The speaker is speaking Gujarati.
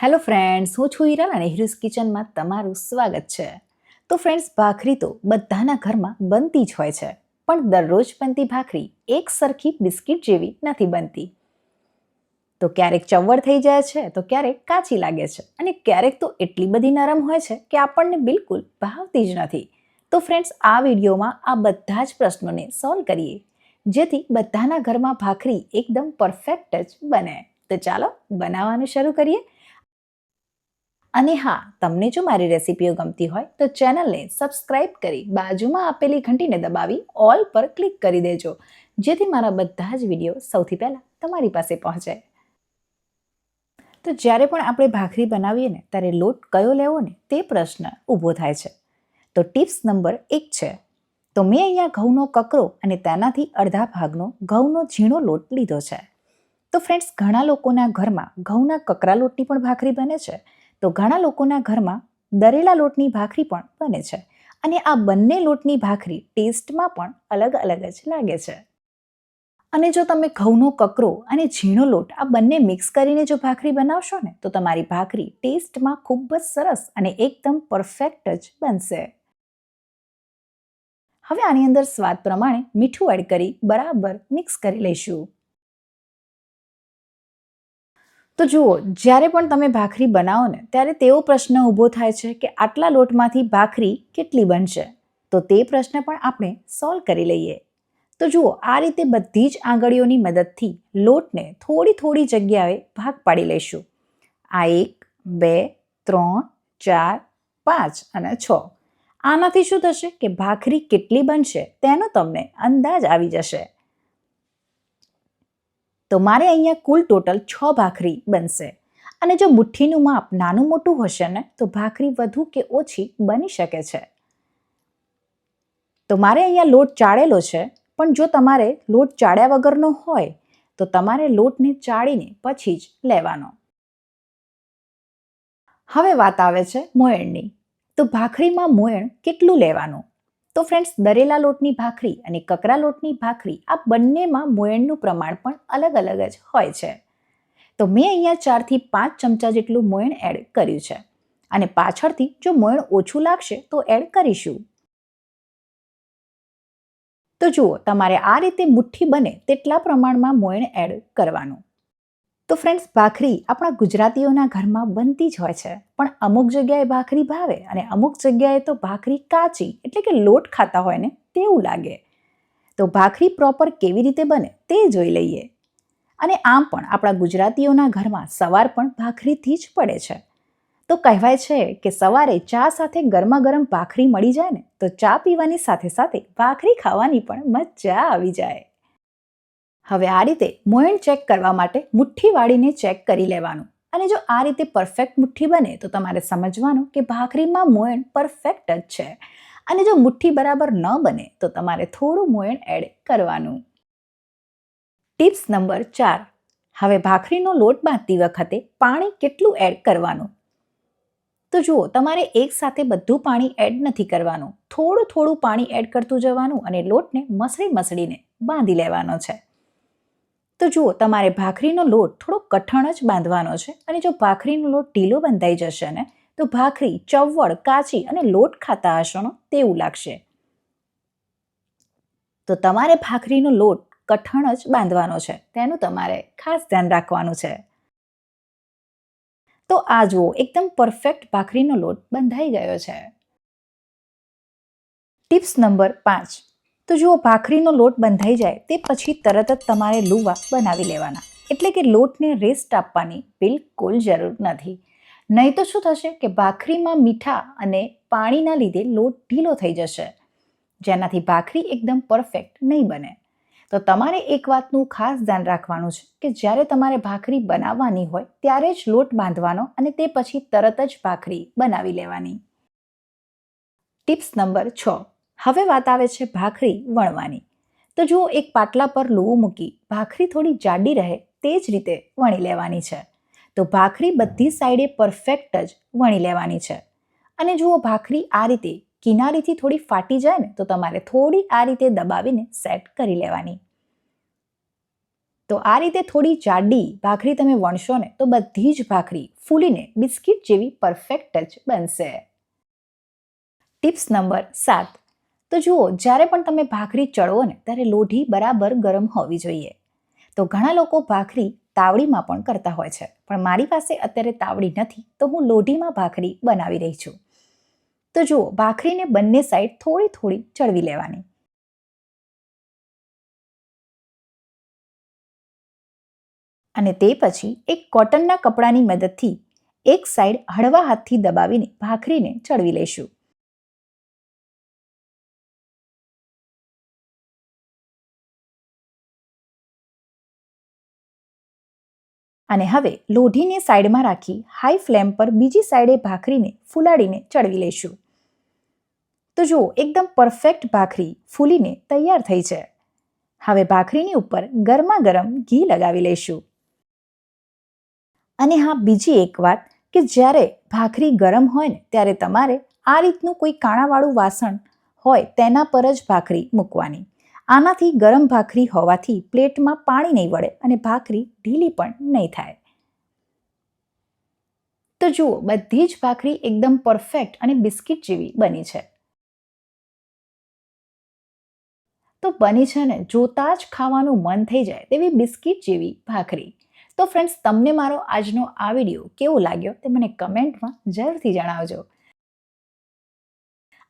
હેલો ફ્રેન્ડ્સ હું છું હિરલ અને હિરુસ કિચનમાં તમારું સ્વાગત છે. તો ફ્રેન્ડ્સ ભાખરી તો બધાના ઘરમાં બનતી જ હોય છે, પણ દરરોજ બનતી ભાખરી એક સરખી બિસ્કિટ જેવી નથી બનતી. તો ક્યારેક ચવડ થઈ જાય છે, તો ક્યારેક કાચી લાગે છે અને ક્યારેક તો એટલી બધી નરમ હોય છે કે આપણને બિલકુલ ભાવતી જ નથી. તો ફ્રેન્ડ્સ આ વિડીયોમાં આ બધા જ પ્રશ્નોને સોલ્વ કરીએ, જેથી બધાના ઘરમાં ભાખરી એકદમ પરફેક્ટ જ બને. તો ચાલો બનાવવાનું શરૂ કરીએ. અને હા, તમને જો મારી રેસિપીઓ ગમતી હોય, તો ચેનલને સબસ્ક્રાઇબ કરી બાજુમાં આપેલી ઘંટીને દબાવી ઓલ પર ક્લિક કરી દેજો, જેથી મારા બધા જ વીડિયો સૌથી પહેલાં તમારી પાસે પહોંચે તો જ્યારે પણ આપણે ભાખરી બનાવીએ ને, ત્યારે લોટ કયો લેવો ને, તે પ્રશ્ન ઊભો થાય છે. તો ટિપ્સ નંબર એક છે, તો મેં અહીંયા ઘઉંનો કકરો અને તેનાથી અડધા ભાગનો ઘઉંનો ઝીણો લોટ લીધો છે. તો ફ્રેન્ડ્સ ઘણા લોકોના ઘરમાં ઘઉંના કકરા લોટની પણ ભાખરી બને છે. તો ઘણા લોકોના ઘરમાં દરેલા લોટની ભાખરી પણ બને છે અને આ બંને લોટની ભાખરી ટેસ્ટમાં પણ અલગ અલગ જ લાગે છે. અને જો તમે ઘઉંનો કકરો અને ઝીણો લોટ આ બંને મિક્સ કરીને જો ભાખરી બનાવશો ને, તો તમારી ભાખરી ટેસ્ટમાં ખૂબ જ સરસ અને એકદમ પરફેક્ટ જ બનશે. હવે આની અંદર સ્વાદ પ્રમાણે મીઠું એડ કરી બરાબર મિક્સ કરી લઈશું. તો જુઓ, જ્યારે પણ તમે ભાખરી બનાવો ને, ત્યારે તેવો પ્રશ્ન ઊભો થાય છે કે આટલા લોટમાંથી ભાખરી કેટલી બનશે? તો તે પ્રશ્ન પણ આપણે સોલ્વ કરી લઈએ. તો જુઓ, આ રીતે બધી જ આંગળીઓની મદદથી લોટને થોડી થોડી જગ્યાએ ભાગ પાડી લઈશું. આ એક, બે, ત્રણ, ચાર, પાંચ અને છ. આનાથી શું થશે કે ભાખરી કેટલી બનશે તેનો તમને અંદાજ આવી જશે. તો મારે અહીંયા કુલ ટોટલ છ ભાખરી બનશે. અને જો મુઠ્ઠીનું માપ નાનું મોટું હશે ને, તો ભાખરી વધુ કે ઓછી બની શકે છે. તો મારે અહીંયા લોટ ચાળેલો છે, પણ જો તમારે લોટ ચાળ્યા વગરનો હોય, તો તમારે લોટને ચાળીને પછી જ લેવાનો. હવે વાત આવે છે મોયણની. તો ભાખરીમાં મોયણ કેટલું લેવાનું? તો ફ્રેન્ડ્સ દરેલા લોટની ભાખરી અને કકરા લોટની ભાખરી આ બંનેમાં મોયણનું પ્રમાણ પણ અલગ અલગ જ હોય છે. તો મેં અહીંયા ચારથી પાંચ ચમચા જેટલું મોયણ એડ કર્યું છે. અને પાછળથી જો મોયણ ઓછું લાગશે તો એડ કરીશું. તો જુઓ, તમારે આ રીતે મુઠ્ઠી બને તેટલા પ્રમાણમાં મોયણ એડ કરવાનું. તો ફ્રેન્ડ્સ ભાખરી આપણા ગુજરાતીઓના ઘરમાં બનતી જ હોય છે. પણ અમુક જગ્યાએ ભાખરી ભાવે અને અમુક જગ્યાએ તો ભાખરી કાચી, એટલે કે લોટ ખાતા હોય ને તેવું લાગે. તો ભાખરી પ્રોપર કેવી રીતે બને તે જોઈ લઈએ. અને આમ પણ આપણા ગુજરાતીઓના ઘરમાં સવાર પણ ભાખરીથી જ પડે છે. તો કહેવાય છે કે સવારે ચા સાથે ગરમા ગરમ ભાખરી મળી જાય ને, તો ચા પીવાની સાથે સાથે ભાખરી ખાવાની પણ મજા આવી જાય. હવે આ રીતે મોયણ ચેક કરવા માટે મુઠ્ઠી વાળીને ચેક કરી લેવાનું. અને જો આ રીતે પરફેક્ટ મુઠ્ઠી બને, તો તમારે સમજવાનું કે ભાખરીમાં મોયણ પરફેક્ટ જ છે. અને જો મુઠ્ઠી બરાબર ન બને, તો તમારે થોડું મોયણ એડ કરવાનું. ટિપ્સ નંબર ચાર. હવે ભાખરીનો લોટ બાંધતી વખતે પાણી કેટલું એડ કરવાનું? તો જુઓ, તમારે એક સાથે બધું પાણી એડ નથી કરવાનું. થોડું થોડું પાણી એડ કરતું જવાનું અને લોટને મસળી મસળીને બાંધી લેવાનો છે. તો જુઓ, તમારે ભાખરીનો લોટ થોડો કઠણ જ બાંધવાનો છે અને જો ભાખરીનો લોટ ઢીલો બંધાઈ જશે ને, તો ભાખરી ચવડ કાચી અને લોટ ખાતા હશો ને તેવું લાગશે. તો તમારે ભાખરીનો લોટ કઠણ જ બાંધવાનો છે, તેનું તમારે ખાસ ધ્યાન રાખવાનું છે. તો આ જુઓ, એકદમ પરફેક્ટ ભાખરીનો લોટ બંધાઈ ગયો છે. ટિપ્સ નંબર પાંચ. તો જુઓ, ભાખરીનો લોટ બંધાઈ જાય તે પછી તરત જ તમારે લુવા બનાવી લેવાના. એટલે કે લોટને રેસ્ટ આપવાની બિલકુલ જરૂર નથી. નહીં તો શું થશે કે ભાખરીમાં મીઠા અને પાણીના લીધે લોટ ઢીલો થઈ જશે. જેનાથી ભાખરી એકદમ પરફેક્ટ નહીં બને. તો તમારે એક વાતનું ખાસ ધ્યાન રાખવાનું છે કે જ્યારે તમારે ભાખરી બનાવવાની હોય, ત્યારે જ લોટ બાંધવાનો અને તે પછી તરત જ ભાખરી બનાવી લેવાની. ટિપ્સ નંબર છ. હવે વાત આવે છે ભાખરી વણવાની. તો જુઓ, એક પાટલા પર લોવું મૂકી ભાખરી થોડી જાડી રહે તે જ રીતે વણી લેવાની છે. તો ભાખરી બધી સાઈડે પરફેક્ટ જ વણી લેવાની છે. અને જુઓ, ભાખરી આ રીતે કિનારીથી થોડી ફાટી જાય ને તો તમારે થોડી આ રીતે દબાવીને સેટ કરી લેવાની. તો આ રીતે થોડી જાડી ભાખરી તમે વણશો ને તો બધી જ ભાખરી ફૂલીને બિસ્કિટ જેવી પરફેક્ટ જ બનશે. ટિપ્સ નંબર સાત. તો જુઓ, જ્યારે પણ તમે ભાખરી ચડવો ને, ત્યારે લોઢી બરાબર ગરમ હોવી જોઈએ. તો ઘણા લોકો ભાખરી તાવડીમાં પણ કરતા હોય છે. પણ મારી પાસે અત્યારે તાવડી નથી, તો હું લોઢીમાં ભાખરી બનાવી રહી છું. તો જુઓ, ભાખરીને બંને સાઈડ થોડી થોડી ચડવી લેવાની. અને તે પછી એક કોટનના કપડાની મદદથી એક સાઈડ હળવા હાથથી દબાવીને ભાખરીને ચડવી લઈશું. અને હવે લોઢીને સાઈડમાં રાખી હાઈ ફ્લેમ પર બીજી સાઈડે ભાખરીને ફૂલાડીને ચડવી લઈશું. તો જુઓ, એકદમ પરફેક્ટ ભાખરી ફૂલીને તૈયાર થઈ છે. હવે ભાખરીની ઉપર ગરમા ગરમ ઘી લગાવી લઈશું. અને હા, બીજી એક વાત કે જ્યારે ભાખરી ગરમ હોય ને, ત્યારે તમારે આ રીતનું કોઈ કાણાવાળું વાસણ હોય તેના પર જ ભાખરી મૂકવાની. આનાથી ગરમ ભાખરી હોવાથી પ્લેટમાં પાણી નહીં વળે અને ભાખરી ઢીલી પણ નહીં થાય. તો જુઓ, બધી જ ભાખરી એકદમ પરફેક્ટ અને બિસ્કિટ જેવી બની છે. તો બની છે ને, જોતા જ ખાવાનું મન થઈ જાય તેવી બિસ્કિટ જેવી ભાખરી. તો ફ્રેન્ડ્સ તમને મારો આજનો આ વીડિયો કેવો લાગ્યો તે મને કમેન્ટમાં જરૂરથી જણાવજો.